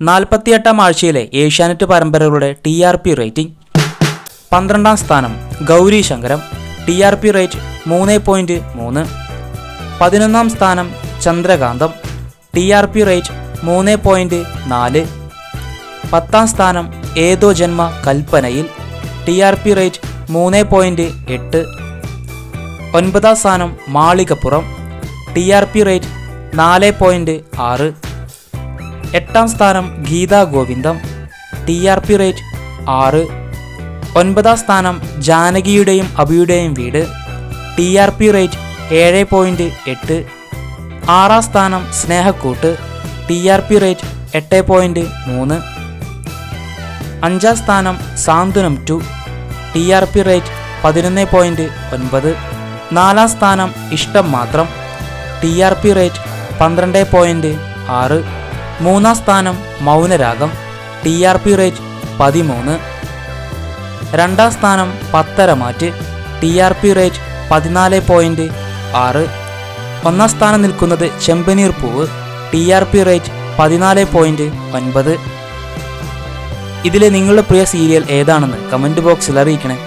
നാൽപ്പത്തിയെട്ടാം ആഴ്ചയിലെ ഏഷ്യാനെറ്റ് പരമ്പരകളുടെ T R P rating. പന്ത്രണ്ടാം സ്ഥാനം Gauri Shankaram T R P rate മൂന്ന് പോയിന്റ് മൂന്ന്. പതിനൊന്നാം സ്ഥാനം Chandrakantham T R P rate മൂന്ന് പോയിന്റ് നാല്. പത്താം സ്ഥാനം Etho Janma Kalpanayil T R P rate മൂന്ന് പോയിന്റ് എട്ട്. ഒൻപതാം സ്ഥാനം Malikappuram T R P rate നാല് പോയിന്റ് ആറ്. എട്ടാം സ്ഥാനം ഗീതാ ഗോവിന്ദം ടി ആർ പി റേറ്റ് ആറ്. ഒൻപതാം സ്ഥാനം ജാനകിയുടെയും അബിയുടെയും വീട് ടി ആർ പി റേറ്റ് ഏഴ് പോയിന്റ് എട്ട്. ആറാം സ്ഥാനം Snehakkoottu T R P rate എട്ട് പോയിന്റ് മൂന്ന്. അഞ്ചാം സ്ഥാനം Santhwanam two T R P rate പതിനൊന്ന് പോയിന്റ് ഒൻപത്. നാലാം സ്ഥാനം Ishtam Mathram T R P rate പന്ത്രണ്ട് പോയിന്റ് ആറ്. മൂന്നാം സ്ഥാനം Mounaragam T R P rate പതിമൂന്ന്. രണ്ടാം സ്ഥാനം Pattharamattu T R P rate പതിനാല് പോയിന്റ് ആറ്. ഒന്നാം സ്ഥാനം നിൽക്കുന്നത് Chembaneer Poovu T R P rate പതിനാല് പോയിന്റ് ഒൻപത്. ഇതിലെ നിങ്ങളുടെ പ്രിയ സീരിയൽ ഏതാണെന്ന് കമന്റ് ബോക്സിൽ അറിയിക്കണേ.